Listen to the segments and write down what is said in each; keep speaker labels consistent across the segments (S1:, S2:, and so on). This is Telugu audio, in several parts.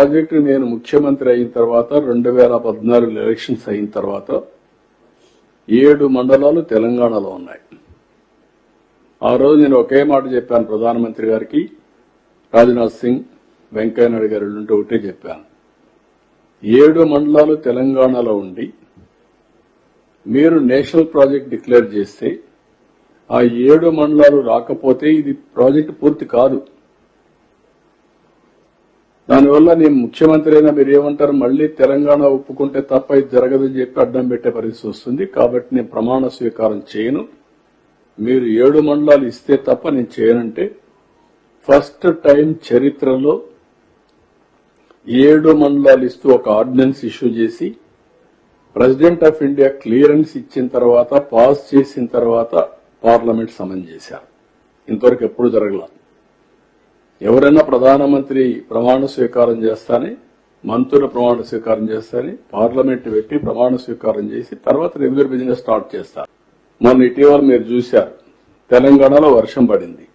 S1: ప్రాజెక్టు నేను ముఖ్యమంత్రి అయిన తర్వాత రెండు వేల పద్నాలుగు ఎలక్షన్స్ అయిన తర్వాత ఏడు మండలాలు తెలంగాణలో ఉన్నాయి. ఆ రోజు నేను ఒకే మాట చెప్పాను ప్రధానమంత్రి గారికి. రాజ్నాథ్ సింగ్ వెంకయ్యనాయుడు గారు ఉంటే ఒకటే చెప్పాను. ఏడు మండలాలు తెలంగాణలో ఉండి మీరు నేషనల్ ప్రాజెక్ట్ డిక్లేర్ చేస్తే ఆ ఏడు మండలాలు రాకపోతే ఇది ప్రాజెక్ట్ పూర్తి కాదు. దానివల్ల నేను ముఖ్యమంత్రి అయినా మీరు ఏమంటారు? మళ్ళీ తెలంగాణ ఒప్పుకుంటే తప్ప ఇది జరగదని చెప్పి అడ్డం పెట్టే పరిస్థితి వస్తుంది. కాబట్టి నేను ప్రమాణ స్వీకారం చేయను. మీరు ఏడు మండలాలు ఇస్తే తప్ప నేను చేయనంటే ఫస్ట్ టైం చరిత్రలో ఏడు మండలాలు ఇస్తూ ఒక ఆర్డినెన్స్ ఇష్యూ చేసి ప్రెసిడెంట్ ఆఫ్ ఇండియా క్లియరెన్స్ ఇచ్చిన తర్వాత పాస్ చేసిన తర్వాత పార్లమెంట్ సమన్ చేశారు. ఇంతవరకు ఎప్పుడు జరగలేదు. ఎవరైనా ప్రధానమంత్రి ప్రమాణ స్వీకారం చేస్తానే మంత్రుల ప్రమాణ స్వీకారం చేస్తానే పార్లమెంట్ పెట్టి ప్రమాణ స్వీకారం చేసి తర్వాత రెగ్యులర్ బిజినెస్ స్టార్ట్ చేస్తారు. మొన్న ఇటీవల మీరు చూశారు తెలంగాణలో వర్షం పడింది.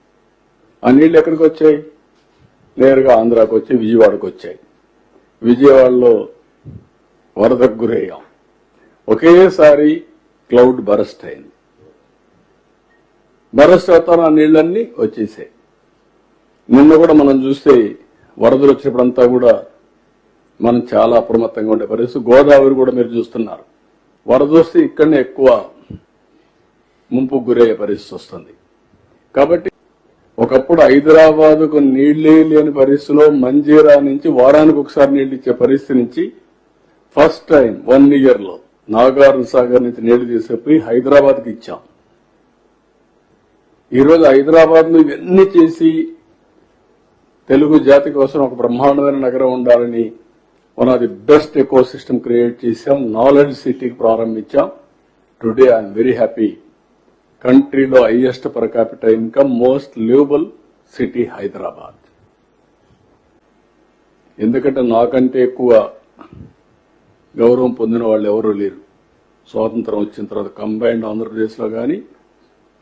S1: ఆ నీళ్ళు ఎక్కడికి వచ్చాయి? నేరుగా ఆంధ్రాకు వచ్చి విజయవాడకు వచ్చాయి. విజయవాడలో వరదకు గురయ్యాం. ఒకేసారి క్లౌడ్ బరస్ట్ అయింది. బరస్ట్ అవుతాను ఆ నీళ్ళన్నీ వచ్చేసాయి. నిన్న కూడా మనం చూస్తే వరదలు వచ్చినప్పుడంతా కూడా మనం చాలా అప్రమత్తంగా ఉండే పరిస్థితి. గోదావరి కూడా మీరు చూస్తున్నారు. వరద వస్తే ఇక్కడనే ఎక్కువ ముంపు గురయ్యే పరిస్థితి వస్తుంది. కాబట్టి ఒకప్పుడు హైదరాబాద్కు నీళ్ళే లేని పరిస్థితిలో మంజీరా నుంచి వారానికి ఒకసారి నీళ్ళు ఇచ్చే పరిస్థితి నుంచి ఫస్ట్ టైం వన్ ఇయర్లో నాగార్జున సాగర్ నుంచి నీళ్ళు తీసుకుపోయి హైదరాబాద్కి ఇచ్చాం. ఈరోజు హైదరాబాద్లో ఇవన్నీ చేసి తెలుగు జాతి కోసం ఒక బ్రహ్మాండమైన నగరం ఉండాలని one of the best ecosystem create చేశాం నాలెడ్జ్ సిటీకి ప్రారంభించాం. టుడే ఐఎమ్ వెరీ హ్యాపీ కంట్రీలో highest per capital income most livable city Hyderabad ఎందుకంటే నాకంటే ఎక్కువ గౌరవం పొందిన వాళ్ళు ఎవరూ లేరు. స్వాతంత్రం వచ్చిన తర్వాత కంబైన్డ్ ఆంధ్రప్రదేశ్లో కానీ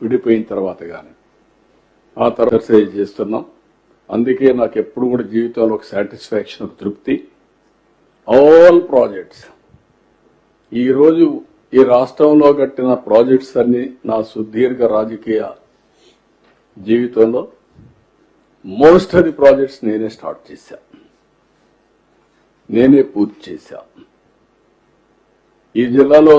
S1: విడిపోయిన తర్వాత కానీ ఆ తర్వాత చేస్తున్నాం. అందుకే నాకు ఎప్పుడు కూడా జీవితంలో ఒక సాటిస్ఫాక్షన్ ఒక తృప్తి. ఆల్ ప్రాజెక్ట్స్ ఈరోజు ఈ రాష్ట్రంలో కట్టిన ప్రాజెక్ట్స్ అన్ని నా సుదీర్ఘ రాజకీయ జీవితంలో మోస్ట్ ఆఫ్ ది ప్రాజెక్ట్స్ నేనే స్టార్ట్ చేశా. నేనే పూర్తి చేశా. ఈ జిల్లాలో